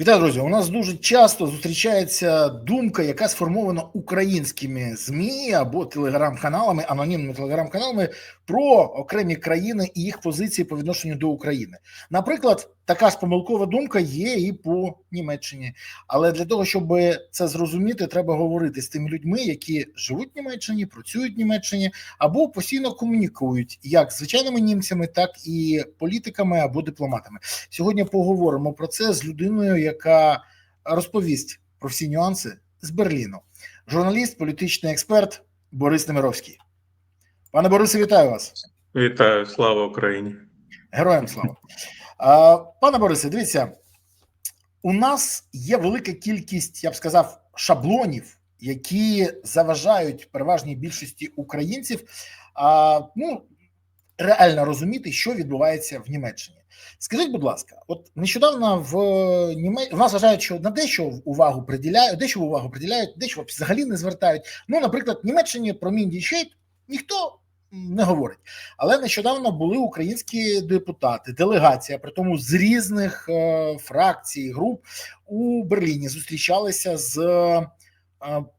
Вітаю, друзі. У нас дуже часто зустрічається думка, яка сформована українськими змі або телеграм-каналами, анонімними телеграм-каналами про окремі країни і їх позиції по відношенню до України. Наприклад, така ж помилкова думка є і по Німеччині. Але для того, щоб це зрозуміти, треба говорити з тими людьми, які живуть в Німеччині, працюють в Німеччині або постійно комунікують як з звичайними німцями, так і політиками або дипломатами. Сьогодні поговоримо про це з людиною, яка розповість про всі нюанси з Берліну. Журналіст, політичний експерт Борис Немировський. Пане Борисе, вітаю вас. Вітаю, слава Україні. Героям слава. Пане Борисе, дивіться, у нас є велика кількість, я б сказав, шаблонів, які заважають переважній більшості українців а, ну, реально розуміти, що відбувається в Німеччині. Скажіть, будь ласка, от нещодавно в Німеччині в нас вважають, що на дещо увагу приділяють, дещо увагу приділяють, дещо взагалі не звертають. Ну, наприклад, в Німеччині про Міндічейт ніхто не говорить. Але нещодавно були українські депутати, делегація, при тому з різних е, фракцій, груп у Берліні зустрічалися з е,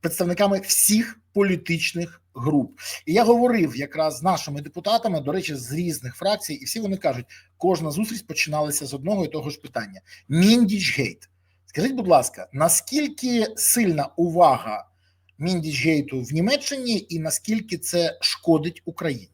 представниками всіх політичних груп. І я говорив якраз з нашими депутатами, до речі, з різних фракцій, і всі вони кажуть, кожна зустріч починалася з одного і того ж питання: Міндічгейт. Скажіть, будь ласка, наскільки сильна увага Міндічгейту в Німеччині, і наскільки це шкодить Україні?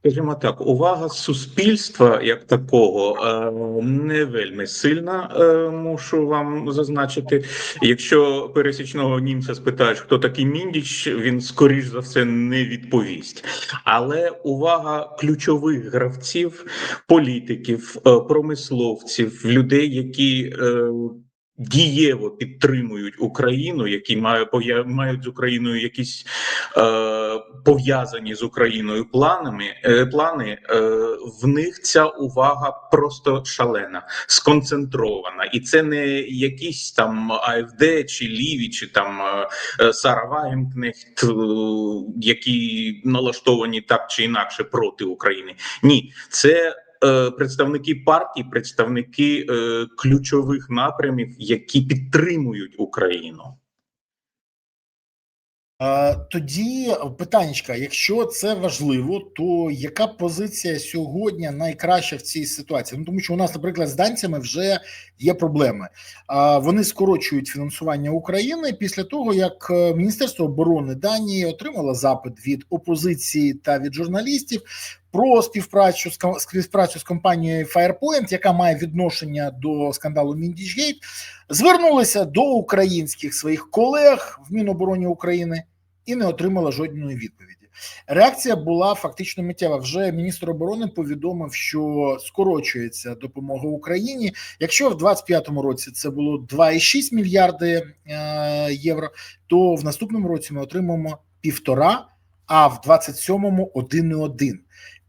Скажімо так, увага суспільства як такого е, не вельми сильна, е, мушу вам зазначити. Якщо пересічного німця спитаєш, хто такий міндіч, він скоріш за все не відповість. Але увага ключових гравців, політиків, е, промисловців, людей, які дієво підтримують Україну, які мають мають з Україною якісь е, пов'язані з Україною планами. Е, плани е, в них ця увага просто шалена, сконцентрована, і це не якісь там АФД чи Ліві, чи там е, Сара Вагенкнехт, е, які налаштовані так чи інакше проти України. Ні, це Е, представники партій, представники е, ключових напрямів, які підтримують Україну. Тоді питаннячка, якщо це важливо, то яка позиція сьогодні найкраща в цій ситуації? Ну тому що у нас, наприклад, з данцями вже є проблеми. Вони скорочують фінансування України після того, як е, Міністерство оборони Данії отримало запит від опозиції та від журналістів про співпрацю з співпрацю з компанією Firepoint, яка має відношення до скандалу Міндічгейт, звернулися до українських своїх колег в Мінобороні України і не отримала жодної відповіді. Реакція була фактично миттєва. Вже міністр оборони повідомив, що скорочується допомога Україні. Якщо в 25-му році це було 2,6 мільярди е, євро, то в наступному році ми отримаємо півтора, а в 27-му 1,1.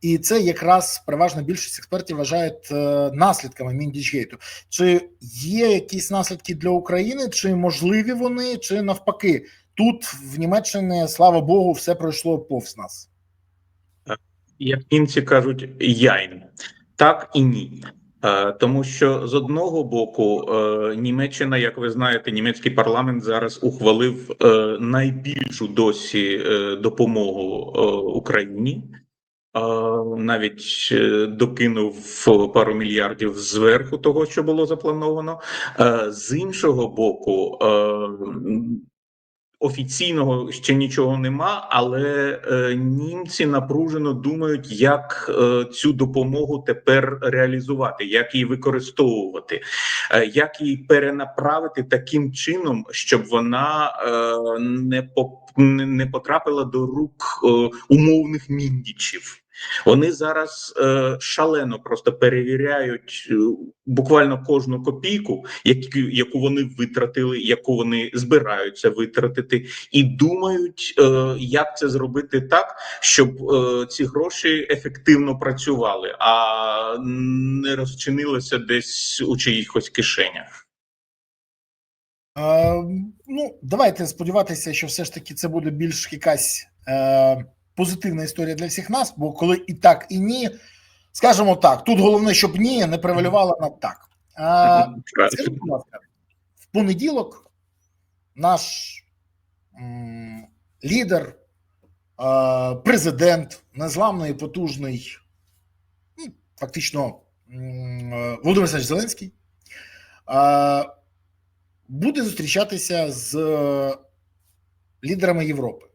І це якраз переважна більшість експертів вважають е, наслідками Міндічгейту. Чи є якісь наслідки для України, чи можливі вони, чи навпаки, тут в Німеччині, слава Богу, все пройшло повз нас. Як німці кажуть, яйн так і ні. Е, тому що з одного боку е, Німеччина, як ви знаєте, німецький парламент зараз ухвалив найбільшу досі допомогу Україні навіть е, докинув пару мільярдів зверху того, що було заплановано. З іншого боку, офіційного ще нічого нема, але е, німці напружено думають, як е, цю допомогу тепер реалізувати, як її використовувати, як її перенаправити таким чином, щоб вона не по не потрапила до рук умовних міндічів. Вони зараз е, шалено просто перевіряють е, буквально кожну копійку, яку, яку вони витратили, яку вони збираються витратити, і думають, е, як це зробити так, щоб е, ці гроші ефективно працювали, а не розчинилися десь у чиїхось кишенях. Е, ну, давайте сподіватися, що все ж таки це буде більш якась. Е позитивна історія для всіх нас, бо коли і так, і ні, скажімо так, тут головне, щоб ні не превалювало над так. А, Скажіть, будь ласка, в понеділок наш м, лідер, а, президент, незламний, потужний, ну, фактично м, Володимир Олександрович Зеленський, а, буде зустрічатися з лідерами Європи.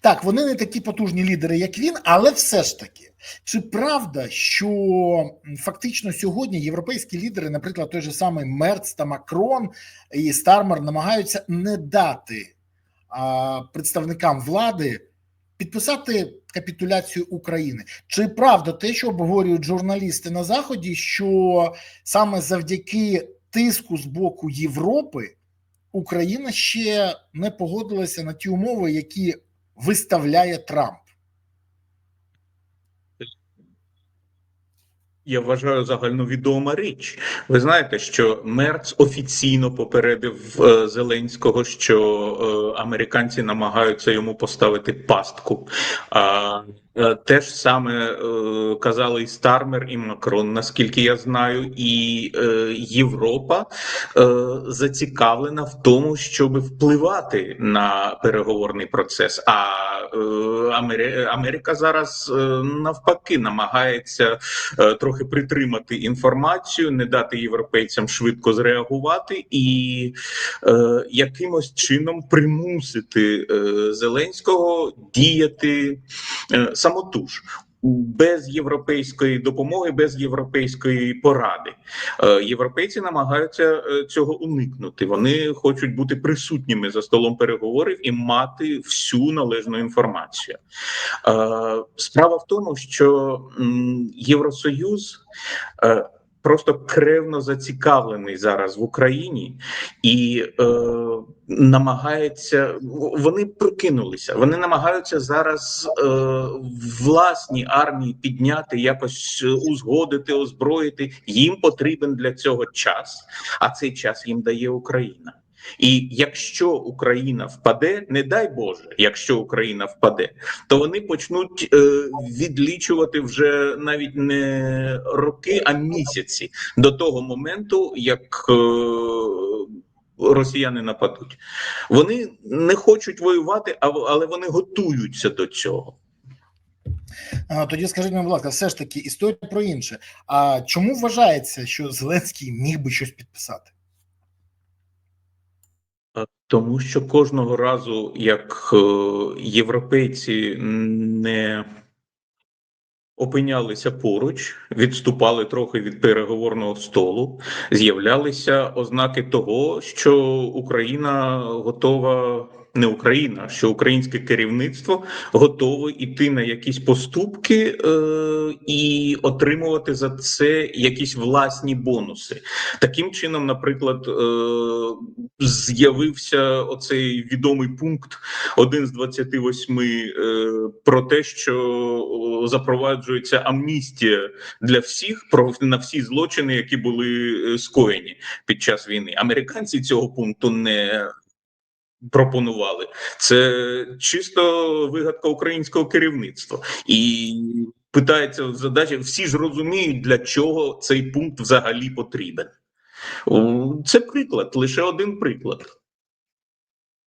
Так, вони не такі потужні лідери, як він, але все ж таки, чи правда, що фактично сьогодні європейські лідери, наприклад, той же самий Мерц та Макрон і Стармер, намагаються не дати а, представникам влади підписати капітуляцію України? Чи правда те, що обговорюють журналісти на заході, що саме завдяки тиску з боку Європи Україна ще не погодилася на ті умови, які виставляє Трамп? Я вважаю загальновідома річ. Ви знаєте, що Мерц офіційно попередив е, Зеленського, що е, американці намагаються йому поставити пастку. Те ж саме е, казали і Стармер, і Макрон, наскільки я знаю, і е, Європа е, зацікавлена в тому, щоб впливати на переговорний процес. А е, Америка зараз е, навпаки намагається е, трохи притримати інформацію, не дати європейцям швидко зреагувати і е, якимось чином примусити е, Зеленського діяти е, самотуж. Без європейської допомоги, без європейської поради, Е, європейці намагаються е, цього уникнути. Вони хочуть бути присутніми за столом переговорів і мати всю належну інформацію. Е, Справа в тому, що Євросоюз просто кревно зацікавлений зараз в Україні і е, намагається. Вони прокинулися. Вони намагаються зараз е, власні армії підняти, якось е, узгодити, озброїти. Їм потрібен для цього час, а цей час їм дає Україна. І якщо Україна впаде, не дай Боже, якщо Україна впаде, то вони почнуть е, відлічувати вже навіть не роки, а місяці до того моменту, як е, росіяни нападуть. Вони не хочуть воювати, але вони готуються до цього. Тоді скажіть будь ласка, все ж таки історія про інше. А чому вважається, що Зеленський міг би щось підписати? Тому що кожного разу, як е, європейці не опинялися поруч, відступали трохи від переговорного столу, з'являлися ознаки того, що Україна готова. Не Україна, що українське керівництво готове йти на якісь поступки е, і отримувати за це якісь власні бонуси. Таким чином, наприклад, е, з'явився оцей відомий пункт, один з 28, е, про те, що запроваджується амністія для всіх про на всі злочини, які були е, скоєні під час війни. Американці цього пункту не пропонували. Це чисто вигадка українського керівництва і. Питається задача, всі ж розуміють, для чого цей пункт взагалі потрібен. Це приклад, лише один приклад.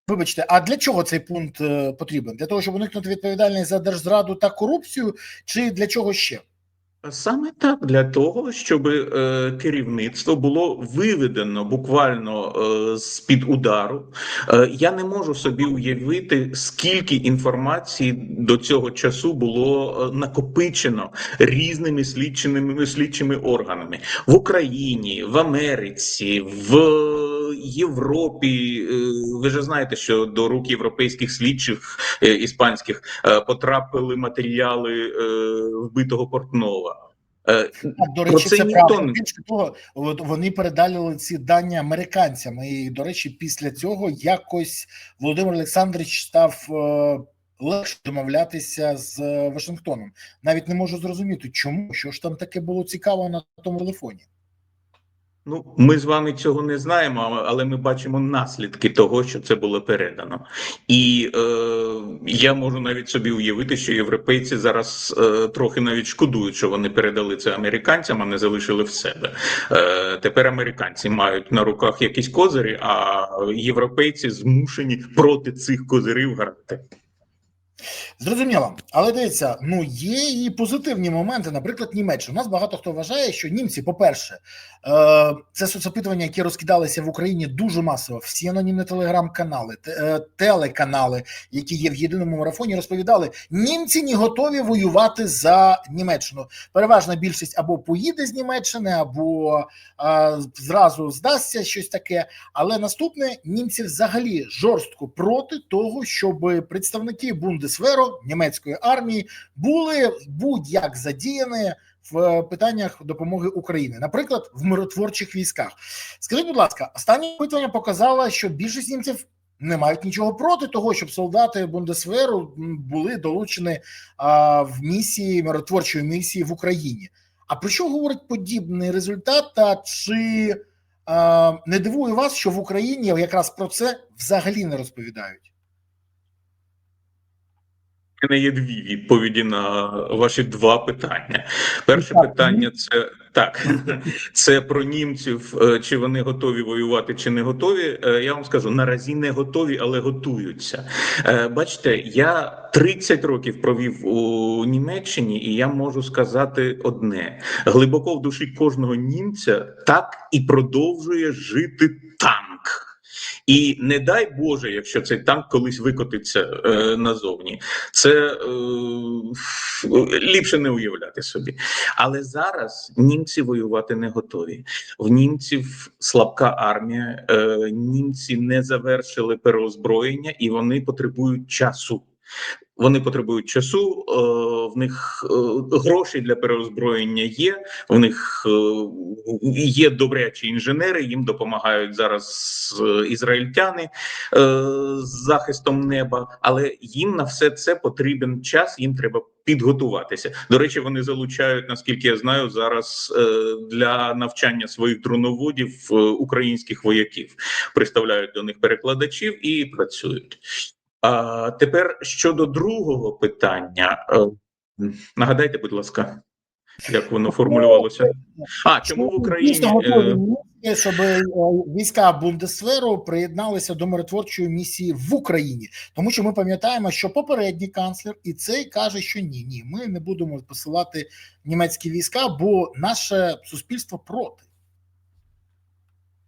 Вибачте, а для чого цей пункт е, потрібен? Для того, щоб уникнути відповідальність за держзраду та корупцію, чи для чого ще? Саме так для того, щоб е, керівництво було виведено буквально е, з під удару. Е, я не можу собі уявити, скільки інформації до цього часу було е, накопичено різними слідчими слідчими органами в Україні, в Америці, в Європі. Е, ви ж знаєте, що до рук європейських слідчих е, іспанських е, потрапили матеріали вбитого Портнова. Так, до речі, це це правда. Більше того, от вони передали ці дані американцям. І, до речі, після цього якось Володимир Олександрович став легше домовлятися з Вашингтоном. Навіть не можу зрозуміти, чому що ж там таке було цікаво на тому телефоні. Ну, ми з вами цього не знаємо, але ми бачимо наслідки того, що це було передано. І е, я можу навіть собі уявити, що європейці зараз е, трохи навіть шкодують, що вони передали це американцям, а не залишили в себе. Е, тепер американці мають на руках якісь козирі, а європейці змушені проти цих козирів грати. Зрозуміло, але дивіться, ну є і позитивні моменти. Наприклад, Німеччина. У нас багато хто вважає, що німці, по-перше, е, це соцопитування, які розкидалися в Україні дуже масово. Всі анонімні телеграм-канали, те- е, телеканали, які є в єдиному марафоні, розповідали, німці не готові воювати за Німеччину. Переважна більшість або поїде з Німеччини, або е, зразу здасться щось таке. Але наступне німці взагалі жорстко проти того, щоб представники Бундесверу німецької армії були будь-як задіяні в питаннях допомоги Україні, наприклад, в миротворчих військах. Скажіть, будь ласка, останнє опитування показало, що більшість німців не мають нічого проти того, щоб солдати Бундесверу були долучені а, в місії миротворчої місії в Україні. А про що говорить подібний результат? Та чи а, не дивує вас, що в Україні якраз про це взагалі не розповідають? Мене є дві відповіді на ваші два питання. Перше Так. питання це так, це про німців, е, чи вони готові воювати, чи не готові. Е, Я вам скажу наразі не готові, але готуються. Е, Бачите, я 30 років провів у Німеччині, і я можу сказати одне: глибоко в душі кожного німця так і продовжує жити танк. І не дай Боже, якщо цей танк колись викотиться е, назовні, це е, ліпше не уявляти собі. Але зараз німці воювати не готові. В німців слабка армія, е, німці не завершили переозброєння і вони потребують часу. Вони потребують часу, е, в них е, гроші для переозброєння є. В них е, є добрячі інженери. Їм допомагають зараз ізраїльтяни з захистом неба, але їм на все це потрібен час. Їм треба підготуватися. До речі, вони залучають, наскільки я знаю, зараз для навчання своїх дроноводів українських вояків, приставляють до них перекладачів і працюють. А тепер щодо другого питання, е, нагадайте, будь ласка, як воно формулювалося? А чому в Україні? Е, щоб е, війська Бундесверу приєдналися до миротворчої місії в Україні, тому що ми пам'ятаємо, що попередній канцлер і цей каже, що ні, ні, ми не будемо посилати німецькі війська, бо наше суспільство проти.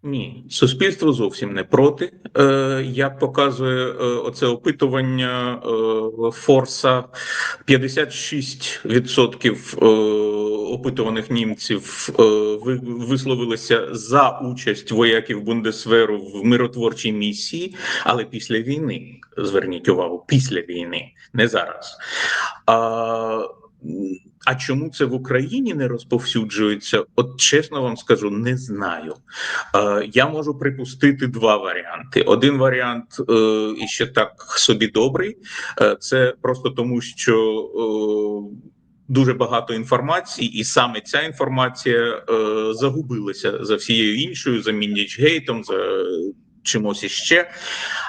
Ні, суспільство зовсім не проти. Е, як показує е, оце опитування е, Форса, 56% е, опитуваних німців е, ви- висловилися за участь вояків Бундесверу в миротворчій місії, але після війни. Зверніть увагу, після війни, не зараз. М, а чому це в Україні не розповсюджується? От чесно вам скажу, не знаю. Е, Я можу припустити два варіанти. Один варіант е, ще так собі добрий. Е, Це просто тому, що е, дуже багато інформації, і саме ця інформація е, загубилася за всією іншою, за Міндічгейтом, за чимось іще.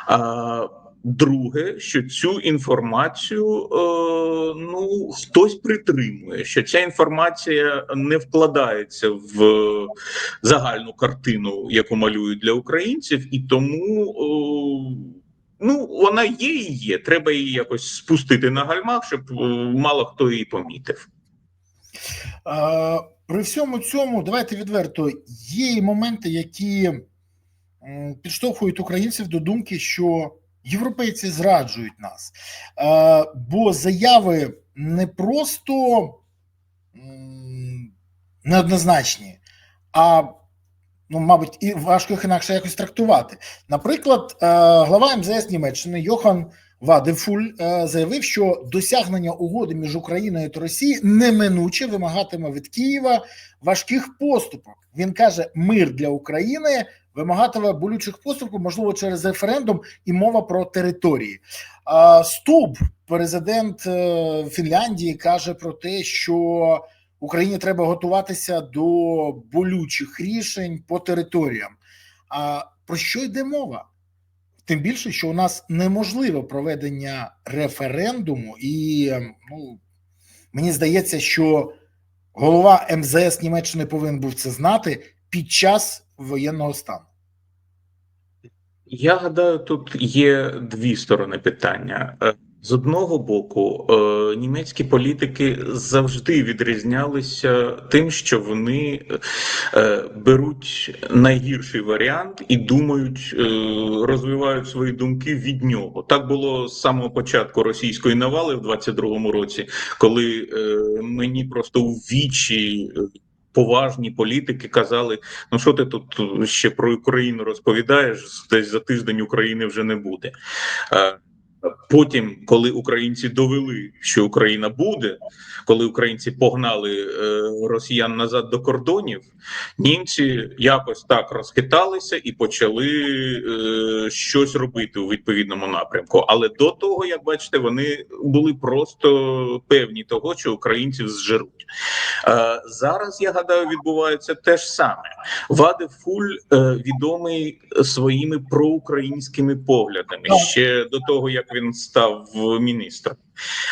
А, Друге, що цю інформацію е, ну хтось притримує, що ця інформація не вкладається в загальну картину, яку малюють для українців, і тому о, ну вона є і є. Треба її якось спустити на гальмах, щоб е, мало хто її помітив. Е, При всьому цьому, давайте відверто, є моменти, які підштовхують українців до думки, що європейці зраджують нас. Е, Бо заяви не просто неоднозначні, а ну, мабуть, і важко їх інакше якось трактувати. Наприклад, е, глава МЗС Німеччини Йохан Вадефуль е, заявив, що досягнення угоди між Україною та Росією неминуче вимагатиме від Києва важких поступок. Він каже, мир для України вимагатиме болючих поступок, можливо, через референдум і мова про території. А Стуб, президент е, Фінляндії, каже про те, що Україні треба готуватися до болючих рішень по територіям. А про що йде мова? Тим більше, що у нас неможливе проведення референдуму, і ну, мені здається, що голова МЗС Німеччини повинен був це знати під час воєнного стану. Я гадаю, тут є дві сторони питання. Е, З одного боку, е, німецькі політики завжди відрізнялися тим, що вони е, беруть найгірший варіант і думають, розвивають свої думки від нього. Так було з самого початку російської навали в 22-му році, коли мені просто у вічі. Поважні політики казали: ну що ти тут ще про Україну розповідаєш? Десь за тиждень України вже не буде. Е, Потім, коли українці довели, що Україна буде, коли українці погнали е, росіян назад до кордонів, німці якось так розхиталися і почали е, щось робити у відповідному напрямку. Але до того, як бачите, вони були просто певні того, що українців зжеруть. Е, зараз я гадаю, відбувається те ж саме. Ваде Фуль е, відомий своїми проукраїнськими поглядами ще до того, як він став міністром.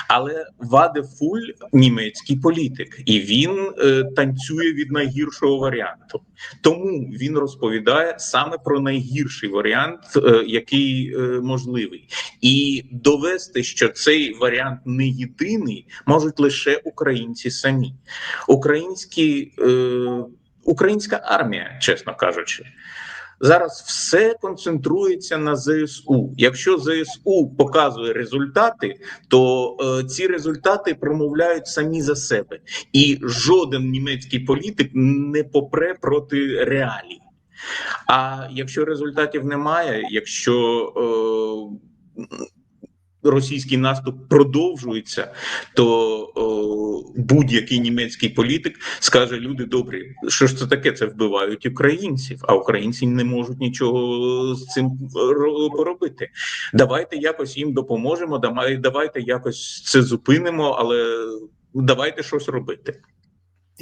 Але Ваде Фуль німецький політик, і він е, танцює від найгіршого варіанту. Тому він розповідає саме про найгірший варіант, е, який е, можливий, і довести, що цей варіант не єдиний, можуть лише українці самі. Українські е, українська армія, чесно кажучи. Зараз все концентрується на ЗСУ. Якщо ЗСУ показує результати, то е, ці результати промовляють самі за себе, і жоден німецький політик не попре проти реалій. А якщо результатів немає, якщо е, російський наступ продовжується, то будь-який німецький політик скаже: люди добрі, що ж це таке? Це вбивають українців, а українці не можуть нічого з цим поробити. Давайте якось їм допоможемо. Давайте якось це зупинимо, але давайте щось робити.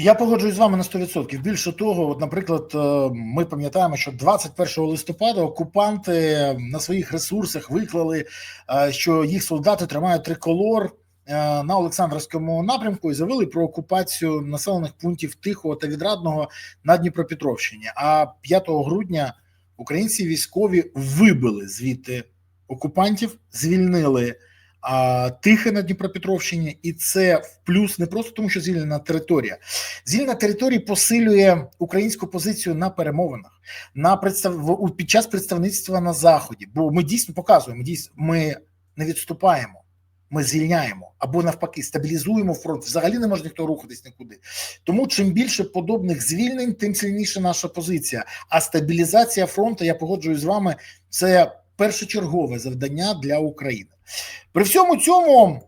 Я погоджуюсь з вами на 100%. Більше того, от, наприклад, е, ми пам'ятаємо, що 21 листопада окупанти на своїх ресурсах виклали, е, що їх солдати тримають триколор е, на Олександрівському напрямку і заявили про окупацію населених пунктів Тихого та Відрадного на Дніпропетровщині. А 5 грудня українці військові вибили звідти окупантів, звільнили Тихе на Дніпропетровщині, і це в плюс не просто тому, що звільнена територія. Звільнена територія посилює українську позицію на перемовинах, на представ... під час представництва на заході. Бо ми дійсно показуємо, дійсно, ми не відступаємо, ми звільняємо або навпаки стабілізуємо фронт. Взагалі не може ніхто рухатись нікуди. Тому чим більше подобних звільнень, тим сильніша наша позиція. А стабілізація фронту, я погоджуюсь з вами, це першочергове завдання для України. При всьому цьому,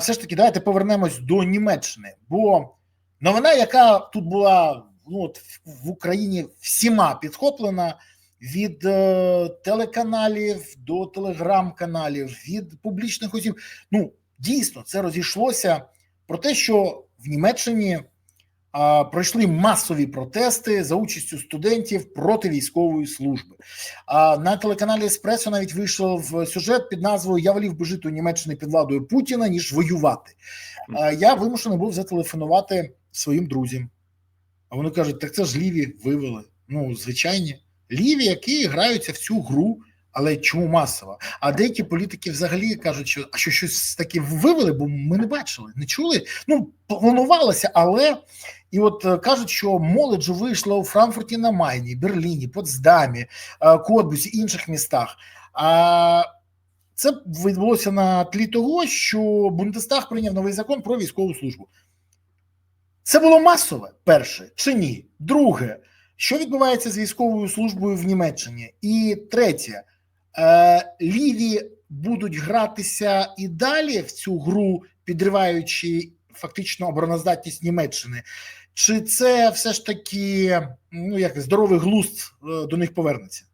все ж таки, давайте повернемось до Німеччини. Бо новина, яка тут була ну, от, в- Україні всіма підхоплена від е, телеканалів до телеграм-каналів, від публічних осіб. Ну, дійсно, це розійшлося про те, що в Німеччині пройшли масові протести за участю студентів проти військової служби. На телеканалі Еспресо навіть вийшов сюжет під назвою Я волів би жити у Німеччині під владою Путіна, ніж воювати. Я вимушений був зателефонувати своїм друзям. А вони кажуть: так це ж ліві вивели. Ну, звичайні, ліві, які граються в цю гру. Але чому масово? А деякі політики взагалі кажуть, що а що щось таке вивели, бо ми не бачили, не чули. Ну планувалося, але і от е, кажуть, що молодь же вийшла у Франкфурті на Майні, Берліні, Потсдамі, е, Котбусі, інших містах. А це відбулося на тлі того, що Бундестаг прийняв новий закон про військову службу. Це було масове, перше, чи ні? Друге, що відбувається з військовою службою в Німеччині? І третє, е, ліві будуть гратися і далі в цю гру, підриваючи фактично обороноздатність Німеччини. Чи це все ж таки ну як здоровий глузд е, до них повернеться?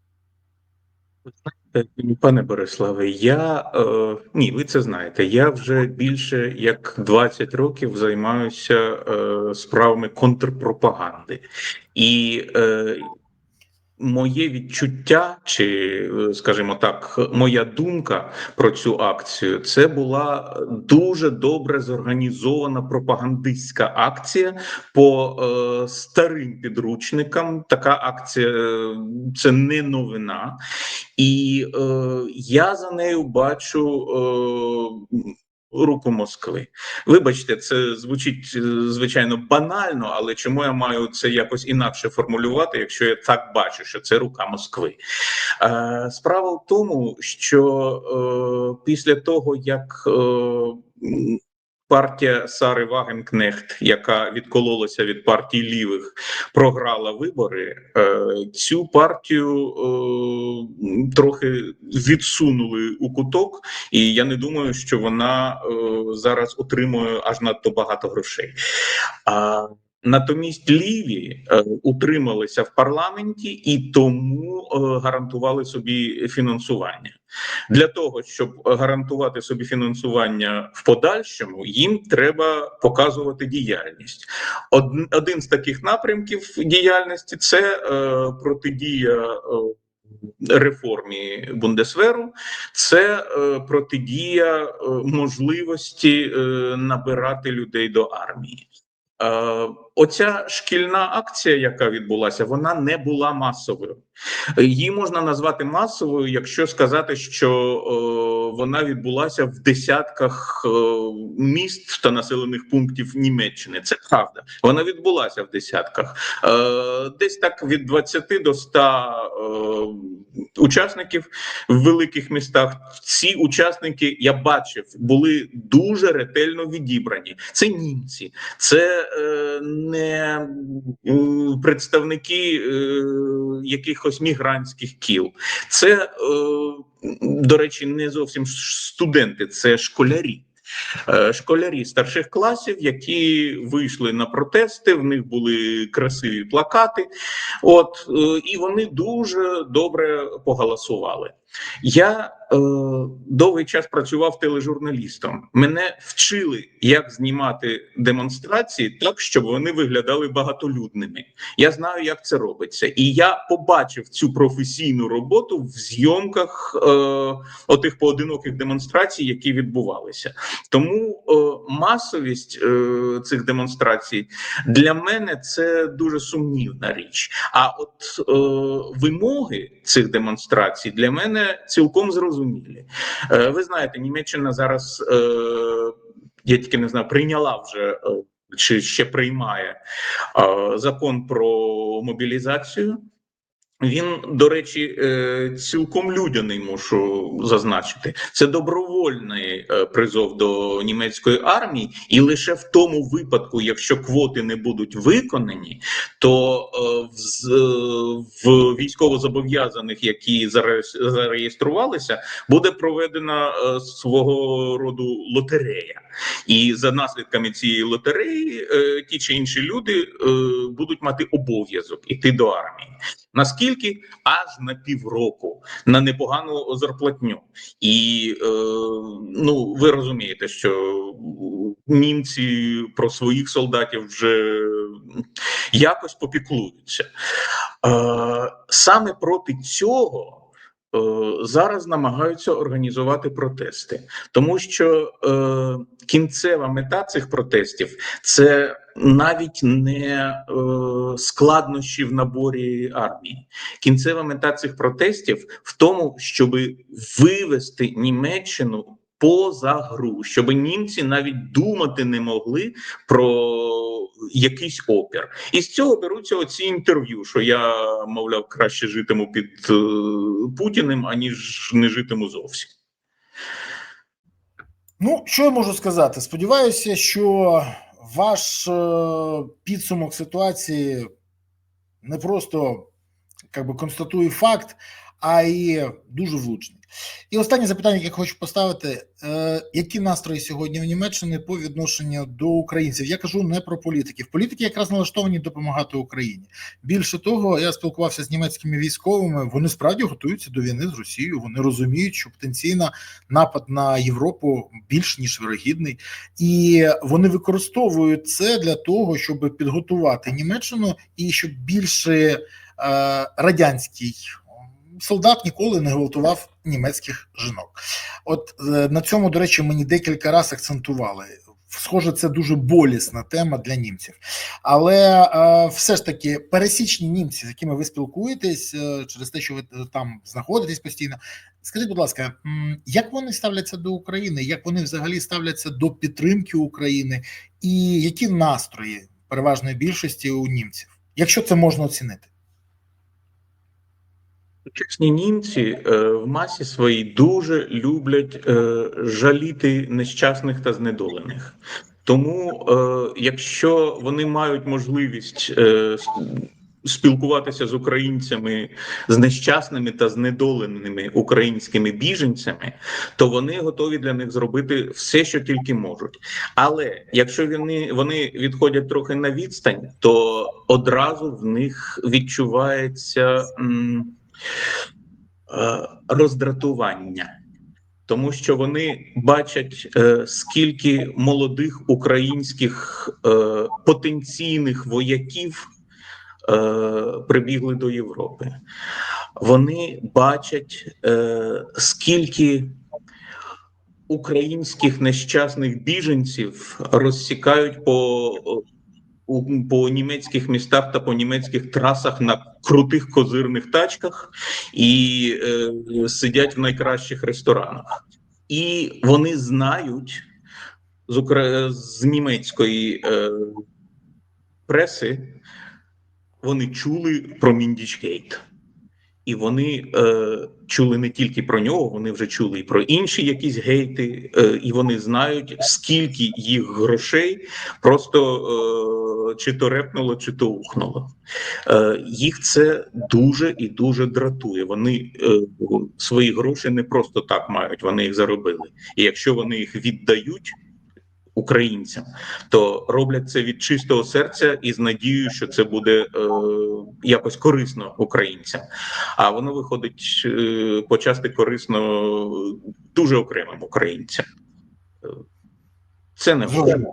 Пане Бориславе, я е, ні, ви це знаєте. Я вже більше як 20 років займаюся е, справами контрпропаганди, і е, моє відчуття, чи, е, скажімо так, моя думка про цю акцію, це була дуже добре зорганізована пропагандистська акція по е, старим підручникам. Така акція е, це не новина. І е, я за нею бачу е, руку Москви. Вибачте, це звучить е, звичайно банально, але чому я маю це якось інакше формулювати, якщо я так бачу, що це рука Москви? Е, справа в тому, що е, після того, як е, партія Сари Вагенкнехт, яка відкололася від партії лівих, програла вибори, е, цю партію е, трохи відсунули у куток, і я не думаю, що вона е, зараз отримує аж надто багато грошей. Натомість ліві е, утрималися в парламенті і тому е, гарантували собі фінансування. Для того щоб гарантувати собі фінансування в подальшому, їм треба показувати діяльність. Од- один з таких напрямків діяльності це е, протидія. Е, Реформі Бундесверу це е, протидія е, можливості е, набирати людей до армії. Е, оця шкільна акція, яка відбулася, вона не була масовою. Її можна назвати масовою, якщо сказати, що е, вона відбулася в десятках е, міст та населених пунктів Німеччини. Це правда. Вона відбулася в десятках. Е, десь так від 20 до 100 е, учасників в великих містах. Ці учасники я бачив були дуже ретельно відібрані. Це німці, це не представники якихось мігрантських кіл. Це, до речі, не зовсім студенти, це школярі. Е, Школярі старших класів, які вийшли на протести, в них були красиві плакати, от е, і вони дуже добре поголосували. Я е, довгий час працював тележурналістом. Мене вчили, як знімати демонстрації так, щоб вони виглядали багатолюдними. Я знаю, як це робиться, і я побачив цю професійну роботу в зйомках е, отих поодиноких демонстрацій, які відбувалися. Тому е, масовість е, цих демонстрацій для мене це дуже сумнівна річ. А от е, вимоги цих демонстрацій для мене цілком зрозумілі. Е, ви знаєте, Німеччина зараз я тільки не знаю, прийняла вже. Чи ще приймає е, закон про мобілізацію? Він, до речі, е, цілком людяний, мушу зазначити. Це добровольний е, призов до німецької армії, і лише в тому випадку, якщо квоти не будуть виконані, то е, в, військовозобов'язаних, які заре- зареєструвалися, буде проведена свого роду лотерея. І за наслідками цієї лотереї ті чи інші люди будуть мати обов'язок іти до армії. Наскільки аж на півроку на непогану зарплатню, і е, ну ви розумієте, що німці про своїх солдатів вже якось попіклуються. Е, саме проти цього. Е, Зараз намагаються організувати протести, тому що е, кінцева мета цих протестів це навіть не е, складнощі в наборі армії. Кінцева мета цих протестів в тому, щоб вивести Німеччину поза гру, щоб німці навіть думати не могли про якийсь опір. І з цього беруться оці інтерв'ю, що я, мовляв, краще житиму під е, Путіним, аніж не житиму зовсім. Ну, що я можу сказати? Сподіваюся, що ваш е, підсумок ситуації не просто как би, констатує факт, а й дуже влучний. І останнє запитання, яке хочу поставити: е, які настрої сьогодні в Німеччині по відношенню до українців? Я кажу не про політиків. Політики якраз налаштовані допомагати Україні. Більше того, я спілкувався з німецькими військовими. Вони справді готуються до війни з Росією. Вони розуміють, що потенційно напад на Європу більш ніж вирогідний, і вони використовують це для того, щоб підготувати Німеччину і щоб більше е, радянський солдат ніколи не гвалтував німецьких жінок. От е, на цьому, до речі, мені декілька разів акцентували. Схоже, це дуже болісна тема для німців. Але е, все ж таки пересічні німці, з якими ви спілкуєтесь е, через те, що ви е, там знаходитесь постійно. Скажіть, будь ласка, як вони ставляться до України? Як вони взагалі ставляться до підтримки України? І які настрої переважної більшості у німців, якщо це можна оцінити? Сучасні німці е, в масі своїй дуже люблять е, жаліти нещасних та знедолених. Тому, е, якщо вони мають можливість е, спілкуватися з українцями, з нещасними та знедоленими українськими біженцями, то вони готові для них зробити все, що тільки можуть. Але якщо вони, вони відходять трохи на відстань, то одразу в них відчувається. м, роздратування, тому що вони бачать, е, скільки молодих українських е, потенційних вояків е, прибігли до Європи. Вони бачать, е, скільки українських нещасних біженців розсікають по по німецьких містах та по німецьких трасах на крутих козирних тачках і е, сидять в найкращих ресторанах. І вони знають з, укра... з німецької е, преси, вони чули про Міндічгейт. І вони е, чули не тільки про нього, вони вже чули і про інші якісь гейти, е, і вони знають, скільки їх грошей просто е, чи то репнуло, чи то ухнуло. Е, їх це дуже і дуже дратує. Вони е, свої гроші не просто так мають, вони їх заробили. І якщо вони їх віддають українцям, то роблять це від чистого серця і з надією, що це буде е, якось корисно українцям. А воно виходить е, почасти корисно дуже окремим українцям. Е, Це не Зрозуміло.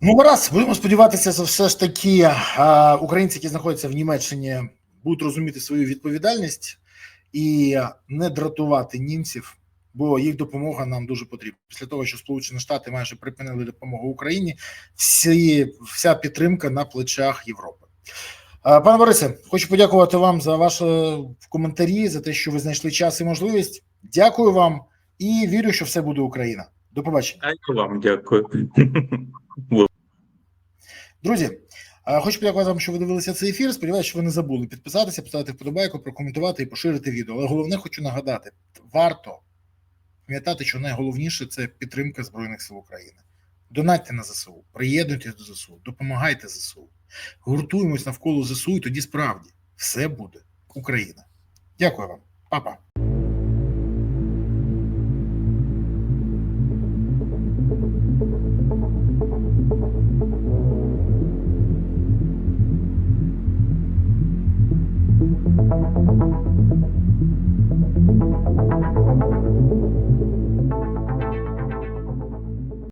Ну, гаразд, будемо сподіватися, що все ж таки а, українці, які знаходяться в Німеччині, будуть розуміти свою відповідальність і не дратувати німців, бо їх допомога нам дуже потрібна. Після того, що Сполучені Штати майже припинили допомогу Україні, всі, вся підтримка на плечах Європи. Пане Борисе, хочу подякувати вам за ваші коментарі, за те, що ви знайшли час і можливість. Дякую вам і вірю, що все буде Україна. До побачення. Я вам дякую. Друзі, е, хочу подякувати вам, що ви дивилися цей ефір. Сподіваюся, що ви не забули підписатися, поставити вподобайку, прокоментувати і поширити відео. Але головне хочу нагадати: варто пам'ятати, що найголовніше це підтримка Збройних сил України. Донатьте на ЗСУ, приєднуйтесь до ЗСУ, допомагайте ЗСУ, гуртуємось навколо ЗСУ, і тоді справді все буде Україна. Дякую вам, Па-па.